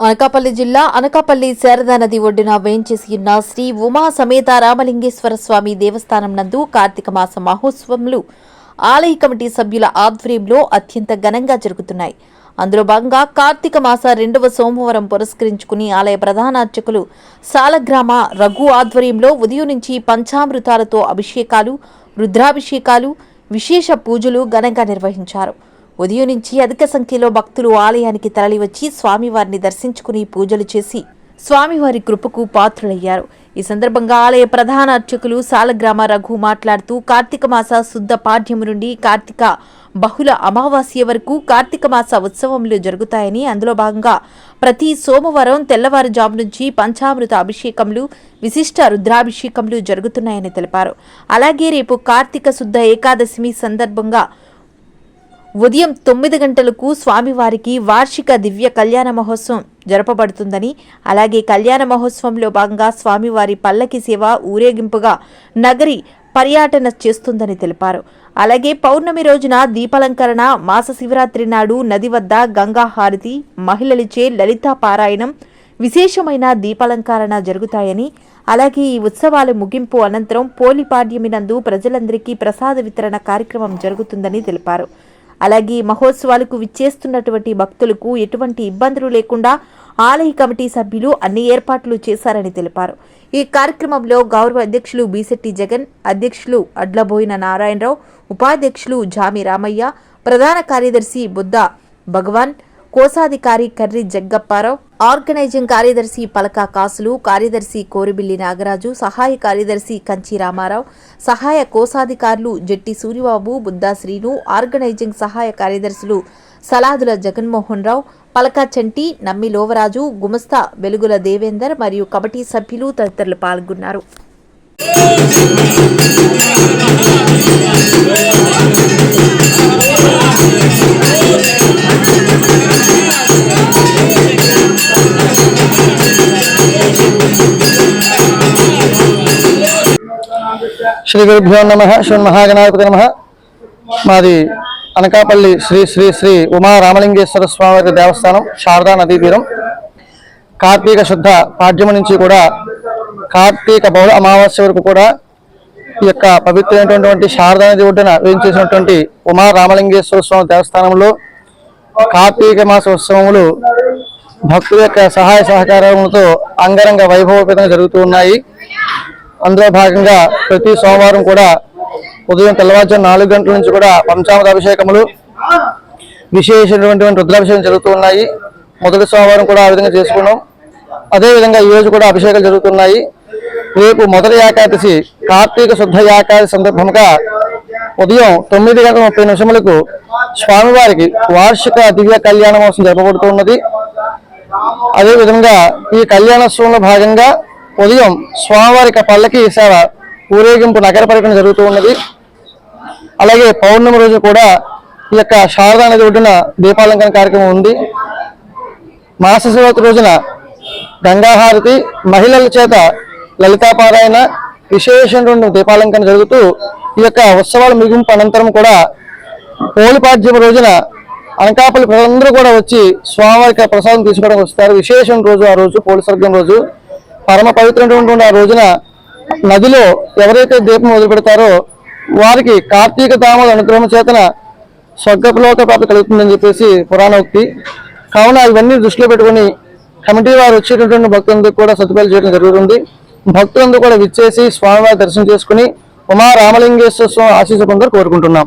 అనకాపల్లి జిల్లా అనకాపల్లి శారదా నది ఒడ్డున వేయించేసి ఉన్న శ్రీ ఉమా సమేత రామలింగేశ్వర స్వామి దేవస్థానం నందు కార్తీక మాస మహోత్సవములు ఆలయ కమిటీ సభ్యుల ఆధ్వర్యంలో అత్యంత ఘనంగా జరుగుతున్నాయి. అందులో భాగంగా కార్తీక మాస రెండవ సోమవారం పురస్కరించుకుని ఆలయ ప్రధాన అర్చకులు సాలగ్రామ రఘు ఆధ్వర్యంలో ఉదయం నుంచి పంచామృతాలతో అభిషేకాలు రుద్రాభిషేకాలు విశేష పూజలు ఘనంగా నిర్వహించారు. ఉదయం నుంచి అధిక సంఖ్యలో భక్తులు ఆలయానికి తరలివచ్చి స్వామివారిని దర్శించుకుని పూజలు చేసి స్వామివారి కృపకు పాత్రులయ్యారు. ఈ సందర్భంగా ఆలయ ప్రధాన అర్చకులు సాలగ్రామ రఘు మాట్లాడుతూ కార్తీక మాస శుద్ధ పాఠ్యము నుండి కార్తీక బహుళ అమావాస్య వరకు కార్తీక మాస ఉత్సవములు జరుగుతాయని అందులో భాగంగా ప్రతి సోమవారం తెల్లవారుజాము నుంచి పంచామృత అభిషేకములు విశిష్ట రుద్రాభిషేకములు జరుగుతున్నాయని తెలిపారు. అలాగే రేపు కార్తీక శుద్ధ ఏకాదశమి సందర్భంగా ఉదయం తొమ్మిది గంటలకు స్వామివారికి వార్షిక దివ్య కళ్యాణ మహోత్సవం జరపబడుతుందని అలాగే కళ్యాణ మహోత్సవంలో భాగంగా స్వామివారి పల్లకి సేవ ఊరేగింపుగా నగరి పర్యటన చేస్తుందని తెలిపారు. అలాగే పౌర్ణమి రోజున దీపాలంకరణ మాస శివరాత్రి నాడు నది వద్ద గంగా హారతి మహిళలచే లలితా పారాయణం విశేషమైన దీపాలంకరణ జరుగుతాయని అలాగే ఈ ఉత్సవాల ముగింపు అనంతరం పోలిపాడ్యమినందు ప్రజలందరికీ ప్రసాద వితరణ కార్యక్రమం జరుగుతుందని తెలిపారు. అలాగే మహోత్సవాలకు విచ్చేస్తున్నటువంటి భక్తులకు ఎటువంటి ఇబ్బందులు లేకుండా ఆలయ కమిటీ సభ్యులు అన్ని ఏర్పాట్లు చేశారని తెలిపారు. ఈ కార్యక్రమంలో గౌరవ అధ్యక్షులు బీసెట్టి జగన్ అధ్యక్షులు అడ్లబోయిన నారాయణరావు ఉపాధ్యక్షులు జామి రామయ్య ప్రధాన కార్యదర్శి బుద్ధ భగవాన్ కోశాధికారి కర్రి జగ్గప్పారావు ఆర్గనైజింగ్ కార్యదర్శి పలకా కాసులు కార్యదర్శి కోరిబిల్లి నాగరాజు సహాయ కార్యదర్శి కంచి రామారావు సహాయ కోశాధికారులు జట్టి సూరిబాబు బుద్ధాశ్రీను ఆర్గనైజింగ్ సహాయ కార్యదర్శులు సలాదుల జగన్మోహన్ రావు పలకా చంటి నమ్మి లోవరాజు గుమస్తా వెలుగుల దేవేందర్ మరియు కమిటీ సభ్యులు తదితరులు పాల్గొన్నారు. శ్రీ గురుభ్యో నమ శ్రీమహాగణాధిపతి నమ. మాది అనకాపల్లి శ్రీ శ్రీ శ్రీ ఉమా రామలింగేశ్వర స్వామి దేవస్థానం శారదా నదీ తీరం. కార్తీక శుద్ధ పాడ్యము నుంచి కూడా కార్తీక బౌల అమావాస్య వరకు కూడా ఈ యొక్క పవిత్రమైనటువంటి శారదా నది ఒడ్డున వేయించేసినటువంటి ఉమా రామలింగేశ్వర స్వామి దేవస్థానంలో కార్తీక మాస ఉత్సవములు భక్తుల యొక్క సహాయ సహకారములతో అంగరంగ వైభవపేతంగా జరుగుతూ ఉన్నాయి. అందులో భాగంగా ప్రతి సోమవారం కూడా ఉదయం తెల్లవారుజాము నాలుగు గంటల నుంచి కూడా పంచామృత అభిషేకములు విశేషమైనటువంటి రుద్రాభిషేకం జరుగుతూ ఉన్నాయి. మొదటి సోమవారం కూడా ఆ విధంగా చేసుకున్నాం. అదేవిధంగా ఈ రోజు కూడా అభిషేకాలు జరుగుతున్నాయి. రేపు మొదటి ఏకాదశి కార్తీక శుద్ధ ఏకాదశి సందర్భంగా ఉదయం తొమ్మిది గంటల ముప్పై నిమిషములకు స్వామివారికి వార్షిక దివ్య కళ్యాణ మహోత్సవం జరపబడుతున్నది. అదేవిధంగా ఈ కళ్యాణోత్సవంలో భాగంగా ఉదయం స్వామివారి పల్లకి సేవ ఊరేగింపు నగర పర్యటన జరుగుతూ ఉన్నది. అలాగే పౌర్ణమి రోజు కూడా ఈ యొక్క శారదా నది ఒడ్డున దీపాలంకరణ కార్యక్రమం ఉంది. మాస శివరాత్రి రోజున గంగాహారతి మహిళల చేత లలితాపారాయణ విశేషమైనటువంటి దీపాలంకరణ జరుగుతూ ఈ యొక్క ఉత్సవాల ముగింపు అనంతరం కూడా పోలిపాడ్యం రోజున అనకాపల్లి ప్రజలందరూ కూడా వచ్చి స్వామివారికి ప్రసాదం తీసుకోవడానికి వస్తారు. విశేషం రోజు ఆ రోజు పోలి సర్గం రోజు. పరమ పవిత్రమైనటువంటి ఆ రోజున నదిలో ఎవరైతే దీపం వదిలి పెడతారో వారికి కార్తీక దామోద అనుగ్రహం చేతన స్వర్గపులోక ప్రాప్తి కలుగుతుందని చెప్పేసి పురాణోక్తి. కావున ఇవన్నీ దృష్టిలో పెట్టుకొని కమిటీ వారు వచ్చేటటువంటి భక్తులందరూ కూడా సదుపాయాలు చేయడం జరుగుతుంది. భక్తులందరూ కూడా విచ్చేసి స్వామివారి దర్శనం చేసుకుని ఉమా రామలింగేశ్వర స్వామి ఆశీస్సు పొందారు కోరుకుంటున్నాం.